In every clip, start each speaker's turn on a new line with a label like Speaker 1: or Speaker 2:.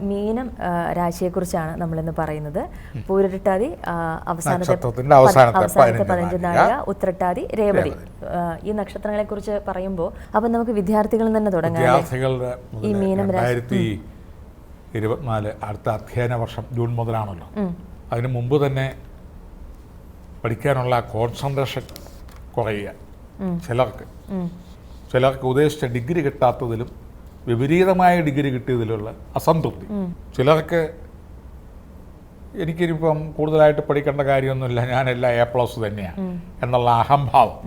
Speaker 1: മീനം രാശിയെക്കുറിച്ചാണ് നമ്മളിന്ന് പറയുന്നത്. പൂരട്ടാതി അവസാനത്തെ
Speaker 2: അവസാനത്തെ പതിനഞ്ച് നാഴിക.
Speaker 1: ഉത്രട്ടാതി രേവതി. ഈ നക്ഷത്രങ്ങളെ കുറിച്ച് പറയുമ്പോൾ അപ്പൊ നമുക്ക് വിദ്യാർത്ഥികളിൽ തന്നെ തുടങ്ങാം ഈ മീനം രാശി-
Speaker 2: ഇരുപത്തിനാല് അടുത്ത അധ്യയന വർഷം ജൂൺ മുതലാണല്ലോ. അതിന് മുമ്പ് തന്നെ പഠിക്കാനുള്ള കോൺസെൻട്രേഷൻ കുറയുക. ചിലർക്ക്. ചിലർക്ക് ഉദ്ദേശിച്ച ഡിഗ്രി കിട്ടാത്തതിലും വിപരീതമായ ഡിഗ്രി കിട്ടിയതിലുള്ള അസംതൃപ്തി. ചിലർക്ക് എനിക്കിനിപ്പം കൂടുതലായിട്ട് പഠിക്കേണ്ട കാര്യമൊന്നുമില്ല. ഞാനെല്ലാം എ പ്ലസ് തന്നെയാണ് എന്നുള്ള അഹംഭാവം.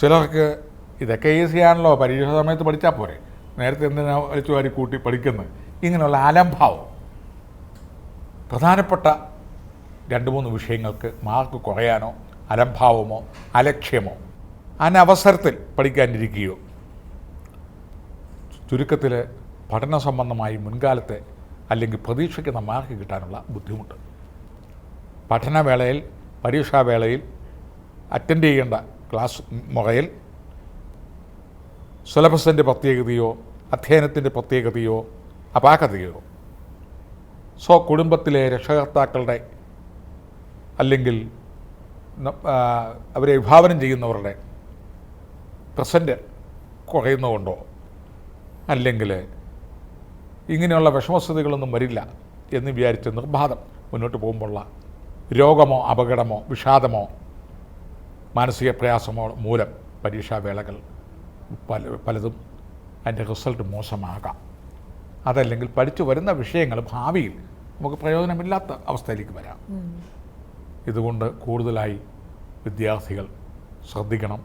Speaker 2: ചിലർക്ക് ഇതൊക്കെ ഈസിയാണല്ലോ പരീക്ഷ സമയത്ത് പഠിച്ചാൽ പോരെ. നേരത്തെ എന്തിനാ വലിച്ചു വാരി കൂട്ടി പഠിക്കുന്നത് ഇങ്ങനെയുള്ള അലംഭാവം. പ്രധാനപ്പെട്ട രണ്ട് മൂന്ന് വിഷയങ്ങൾക്ക് മാർക്ക് കുറയാനോ അലംഭാവമോ അലക്ഷ്യമോ അനവസരത്തിൽ പഠിക്കാനിരിക്കുകയോ ചുരുക്കത്തിൽ പഠന സംബന്ധമായി മുൻകാലത്തെ അല്ലെങ്കിൽ പ്രതീക്ഷിക്കുന്ന മാർക്ക് കിട്ടാനുള്ള ബുദ്ധിമുട്ട്. പഠനവേളയിൽ പരീക്ഷാവേളയിൽ അറ്റൻഡ് ചെയ്യേണ്ട ക്ലാസ് മുറയിൽ സിലബസിന്റെ പ്രത്യേകതയോ അധ്യയനത്തിന്റെ പ്രത്യേകതയോ അപാകതയോ. സോ കുടുംബത്തിലെ രക്ഷകർത്താക്കളുടെ അല്ലെങ്കിൽ അവരെ വിഭാവനം ചെയ്യുന്നവരുടെ പ്രസന്റ് കുറയുന്നതുകൊണ്ടോ അല്ലെങ്കിൽ ഇങ്ങനെയുള്ള വിഷമസ്ഥതകളൊന്നും വരില്ല എന്ന് വിചാരിച്ച് നിർബാധം മുന്നോട്ട് പോകുമ്പോഴുള്ള രോഗമോ അപകടമോ വിഷാദമോ മാനസിക പ്രയാസമോ മൂലം പരീക്ഷാവേളകൾ പല പലതും അതിന്റെ റിസൾട്ട് മോശമാകാം. അതല്ലെങ്കിൽ പഠിച്ചു വരുന്ന വിഷയങ്ങൾ ഭാവിയിൽ നമുക്ക് പ്രയോജനമില്ലാത്ത അവസ്ഥയിലേക്ക് വരാം. ഇതുകൊണ്ട് കൂടുതലായി വിദ്യാർത്ഥികൾ ശ്രദ്ധിക്കണം.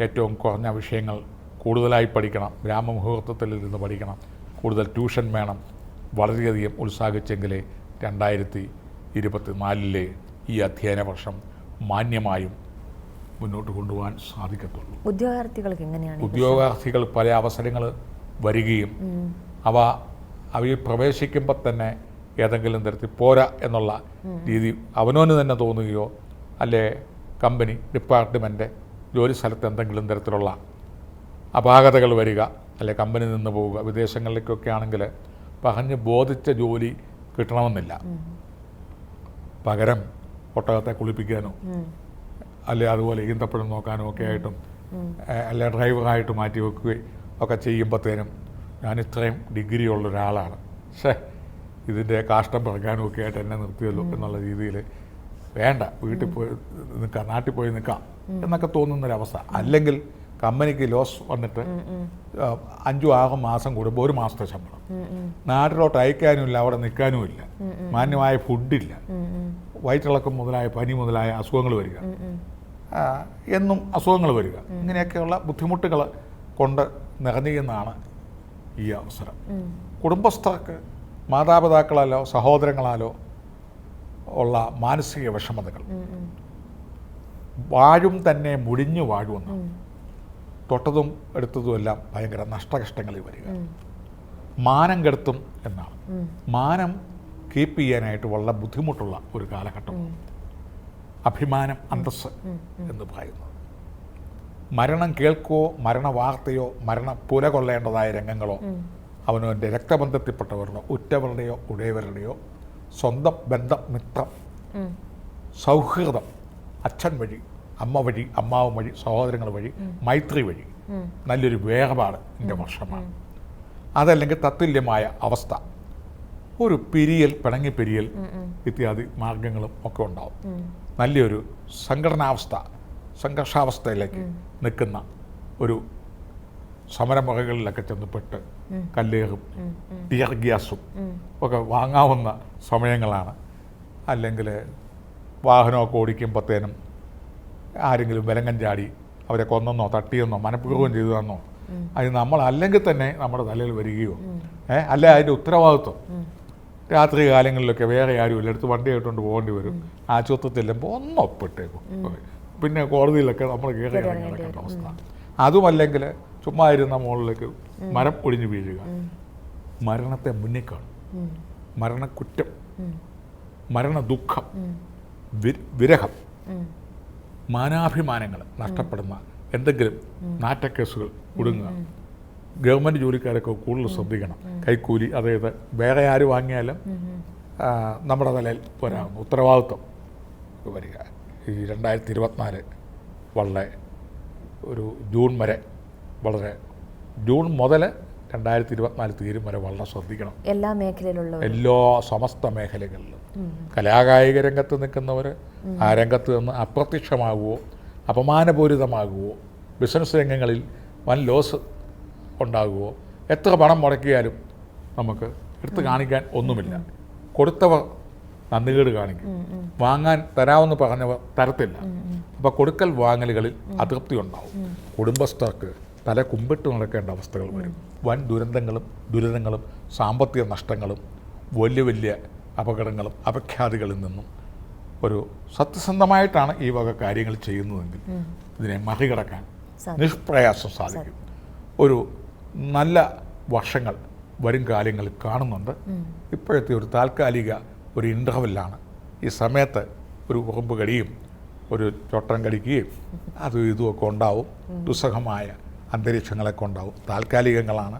Speaker 2: ഏറ്റവും കുറഞ്ഞ വിഷയങ്ങൾ കൂടുതലായി പഠിക്കണം. ഗ്രാമമുഹൂർത്തത്തിൽ ഇരുന്ന് പഠിക്കണം. കൂടുതൽ ട്യൂഷൻ വേണം. വളരെയധികം ഉത്സാഹിച്ചെങ്കിലേ രണ്ടായിരത്തി ഇരുപത്തി നാലിലെ ഈ അധ്യയന വർഷം മാന്യമായും മുന്നോട്ട് കൊണ്ടുപോകാൻ സാധിക്കത്തുള്ളൂ.
Speaker 1: ഉദ്യോഗാർത്ഥികൾക്ക് എങ്ങനെയാണ്
Speaker 2: ഉദ്യോഗാർത്ഥികൾ പല അവസരങ്ങൾ വരികയും അവ അവയിൽ പ്രവേശിക്കുമ്പോൾ തന്നെ ഏതെങ്കിലും തരത്തിൽ പോരാ എന്നുള്ള രീതി അവനോന് തന്നെ തോന്നുകയോ അല്ലെ കമ്പനി ഡിപ്പാർട്ട്മെന്റ് ജോലി സ്ഥലത്ത് എന്തെങ്കിലും തരത്തിലുള്ള അപാകതകൾ വരിക അല്ലെ കമ്പനി നിന്ന് പോവുക വിദേശങ്ങളിലേക്കൊക്കെ ആണെങ്കിൽ പറഞ്ഞ് ബോധിച്ച ജോലി കിട്ടണമെന്നില്ല. പകരം ഒട്ടകത്തെ കുളിപ്പിക്കാനോ അല്ലെ അതുപോലെ ഈന്തപ്പഴം നോക്കാനോ ഒക്കെ ആയിട്ടും അല്ല അല്ലെ ഡ്രൈവറായിട്ട് മാറ്റി വെക്കുകയും ഒക്കെ ചെയ്യുമ്പോഴത്തേനും ഞാൻ ഇത്രയും ഡിഗ്രി ഉള്ള ഒരാളാണ്. പക്ഷേ ഇതിന്റെ കാഷ്ടം പിറക്കാനും ഒക്കെ ആയിട്ട് എന്നെ നിർത്തിയല്ലോ എന്നുള്ള രീതിയിൽ വേണ്ട വീട്ടിൽ പോയി നിൽക്കാം നാട്ടിൽ പോയി നിൽക്കാം എന്നൊക്കെ തോന്നുന്നൊരവസ്ഥ. അല്ലെങ്കിൽ കമ്പനിക്ക് ലോസ് വന്നിട്ട് അഞ്ചു ആറും മാസം കൂടുമ്പോൾ ഒരു മാസത്തെ ശമ്പളം. നാട്ടിലോട്ട് അയക്കാനുമില്ല അവിടെ നിൽക്കാനുമില്ല മാന്യമായ ഫുഡില്ല. വയറ്റിളക്കം മുതലായ പനി മുതലായ അസുഖങ്ങൾ വരിക. എന്നും അസുഖങ്ങൾ വരിക. ഇങ്ങനെയൊക്കെയുള്ള ബുദ്ധിമുട്ടുകൾ കൊണ്ട് നിറഞ്ഞെന്നാണ് ഈ അവസരം. കുടുംബസ്ഥർക്ക് മാതാപിതാക്കളാലോ സഹോദരങ്ങളാലോ ഉള്ള മാനസിക വിഷമതകൾ. വാഴും തന്നെ മുടിഞ്ഞു വാഴുമെന്ന് തൊട്ടതും എടുത്തതുമെല്ലാം ഭയങ്കര നഷ്ടകഷ്ടങ്ങളിൽ വരിക. മാനം കെടുത്തും എന്നാണ്. മാനം കീപ്പ് ചെയ്യാനായിട്ട് വളരെ ബുദ്ധിമുട്ടുള്ള ഒരു കാലഘട്ടം. അഭിമാനം അന്തസ് എന്ന് പറയുന്നത്. മരണം കേൾക്കുകയോ മരണവാർത്തയോ മരണ പുല കൊള്ളേണ്ടതായ രംഗങ്ങളോ അവനവന്റെ രക്തബന്ധത്തിൽപ്പെട്ടവരുടെ ഉറ്റവരുടെയോ ഉടയവരുടെയോ സ്വന്തം ബന്ധം മിത്രം സൗഹൃദം അച്ഛൻ വഴി അമ്മ വഴി അമ്മാവ് വഴി സഹോദരങ്ങൾ വഴി മൈത്രി വഴി നല്ലൊരു വേർപാട് എന്റെ വർഷമാണ്. അതല്ലെങ്കിൽ തത്തുല്യമായ അവസ്ഥ. ഒരു പിരിയൽ പിണങ്ങി പിരിയൽ ഇത്യാദി മാർഗങ്ങളും ഒക്കെ ഉണ്ടാവും. നല്ലൊരു സംഘടനാവസ്ഥ സംഘർഷാവസ്ഥയിലേക്ക് നിൽക്കുന്ന ഒരു സമരമുറകളിലൊക്കെ ചെന്നപ്പെട്ട് കല്ലേറും ടിയർ ഗ്യാസും ഒക്കെ വാങ്ങാവുന്ന സമയങ്ങളാണ്. അല്ലെങ്കിൽ വാഹനമൊക്കെ ഓടിക്കുമ്പോഴത്തേനും ആരെങ്കിലും വിലങ്ങൻ ചാടി അവരെ കൊന്നെന്നോ തട്ടിയെന്നോ മനഃപൂർവം ചെയ്തതെന്നോ അത് നമ്മൾ അല്ലെങ്കിൽ തന്നെ നമ്മുടെ തലയിൽ വരികയോ. ഏ? അല്ലെ അതിന്റെ ഉത്തരവാദിത്വം. രാത്രി കാലങ്ങളിലൊക്കെ വേറെ ആരും ഇല്ല എടുത്ത് വണ്ടി ആയിട്ടുണ്ട് പോകേണ്ടി വരും. ആശുപത്രി ചെല്ലുമ്പോൾ ഒന്ന് ഒപ്പിട്ടേക്കും. പിന്നെ കോടതിയിലൊക്കെ നമ്മൾ കയറി ഇറങ്ങി നടക്കേണ്ട അവസ്ഥ. അതുമല്ലെങ്കിൽ ചുമ്മാ ഇരുന്ന മുകളിലേക്ക് മരം ഒടിഞ്ഞു വീഴുക. മരണത്തെ മുന്നിൽ കാണും. മരണക്കുറ്റം. മരണ ദുഃഖം വിരഹം. മാനാഭിമാനങ്ങൾ നഷ്ടപ്പെടുന്ന എന്തെങ്കിലും നാറ്റക്കേസുകൾ കൊടുങ്ങുക ഗവൺമെന്റ് ജോലിക്കാരൊക്കെ കൂടുതൽ ശ്രദ്ധിക്കണം. കൈക്കൂലി അതായത് വേറെ ആര് വാങ്ങിയാലും നമ്മുടെ തലയിൽ വരാവുന്ന ഉത്തരവാദിത്വം വരിക. ഈ രണ്ടായിരത്തി ഇരുപത്തിനാല് വളരെ ഒരു ജൂൺ വരെ വളരെ ജൂൺ മുതൽ രണ്ടായിരത്തി ഇരുപത്തിനാല് തീരും വരെ വളരെ ശ്രദ്ധിക്കണം.
Speaker 1: എല്ലാ മേഖലയിലുള്ള
Speaker 2: എല്ലാ സമസ്ത മേഖലകളിലും. കലാകായിക രംഗത്ത് നിൽക്കുന്നവർ ആ രംഗത്ത് നിന്ന് അപ്രത്യക്ഷമാകുമോ അപമാനപൂരിതമാകുമോ ബിസിനസ് രംഗങ്ങളിൽ വൻ ലോസ് ഉണ്ടാകുമോ എത്ര പണം മുടക്കിയാലും നമുക്ക് എടുത്തു കാണിക്കാൻ ഒന്നുമില്ല. കൊടുത്തവർ നന്ദികേട് കാണിക്കും. വാങ്ങാൻ തരാമെന്ന് പറഞ്ഞവർ തരത്തില്ല. അപ്പോൾ കൊടുക്കൽ വാങ്ങലുകളിൽ അതൃപ്തി ഉണ്ടാവും. കുടുംബസ്ഥർക്ക് തല കുമ്പിട്ട് നടക്കേണ്ട അവസ്ഥകൾ വരും. വൻ ദുരന്തങ്ങളും ദുരിതങ്ങളും സാമ്പത്തിക നഷ്ടങ്ങളും വലിയ വലിയ അപകടങ്ങളും അപഖ്യാതികളിൽ നിന്നും ഒരു സത്യസന്ധമായിട്ടാണ് ഈ വക കാര്യങ്ങൾ ചെയ്യുന്നതെങ്കിൽ ഇതിനെ മറികടക്കാൻ. നിഷ്പ്രയാസം സാധിക്കും. ഒരു നല്ല വർഷങ്ങൾ വരും കാലങ്ങളിൽ കാണുന്നുണ്ട്. ഇപ്പോഴത്തെ ഒരു താൽക്കാലിക ഒരു ഇന്റർവെല്ലാണ് ഈ സമയത്ത് ഒരു കുറുമ്പ് കടിയും ഒരു ചൊട്ടം കടിക്കുകയും അതും ഇതുമൊക്കെ ഉണ്ടാവും. ദുസ്സഹമായ അന്തരീക്ഷങ്ങളൊക്കെ ഉണ്ടാവും താൽക്കാലികങ്ങളാണ്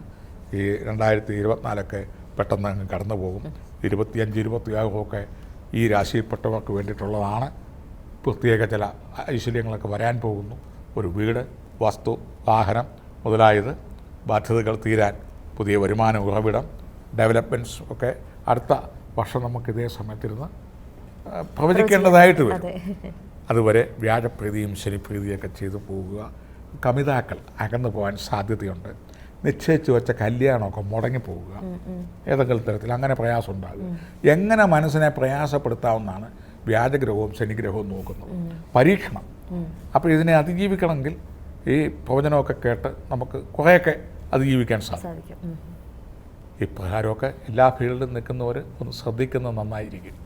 Speaker 2: ഈ രണ്ടായിരത്തി ഇരുപത്തിനാലൊക്കെ പെട്ടെന്ന് അങ്ങ് കടന്നു പോകും ഇരുപത്തിയഞ്ച് ഇരുപത്തിയാകുമൊക്കെ ഈ രാശിയിൽപ്പെട്ടവർക്ക് വേണ്ടിയിട്ടുള്ളതാണ്. പ്രത്യേക ചില ഐശ്വര്യങ്ങളൊക്കെ വരാൻ പോകുന്നു. ഒരു വീട് വസ്തു വാഹനം മുതലായത് ബാധ്യതകൾ തീരാൻ പുതിയ വരുമാന ഉറവിടം ഡെവലപ്മെന്റ്സ് ഒക്കെ അടുത്ത വർഷം നമുക്ക് ഇതേ സമയത്തിരുന്ന് പ്രവചിക്കേണ്ടതായിട്ട് വരും.
Speaker 1: അതെ.
Speaker 2: അതുവരെ വ്യാഴപ്രീതിയും ശനിപ്രീതിയൊക്കെ ചെയ്തു പോകുക കമിതാക്കൾ അകന്നു പോകാൻ സാധ്യതയുണ്ട്. നിശ്ചയിച്ചു വെച്ച കല്യാണമൊക്കെ മുടങ്ങിപ്പോവുക. ഏതെങ്കിലും തരത്തിൽ അങ്ങനെ പ്രയാസം ഉണ്ടാകും എങ്ങനെ മനസ്സിനെ പ്രയാസപ്പെടുത്താവുന്നതാണ് വ്യാജഗ്രഹവും ശനിഗ്രഹവും നോക്കുന്നത്. പരീക്ഷണം. അപ്പോൾ ഇതിനെ അതിജീവിക്കണമെങ്കിൽ ഈ പ്രവചനമൊക്കെ കേട്ട് നമുക്ക് കുറേയൊക്കെ അതിജീവിക്കാൻ സാധിക്കും. ഈ എല്ലാ ഫീൽഡിലും നിൽക്കുന്നവർ ഒന്ന് ശ്രദ്ധിക്കുന്നത് നന്നായിരിക്കും.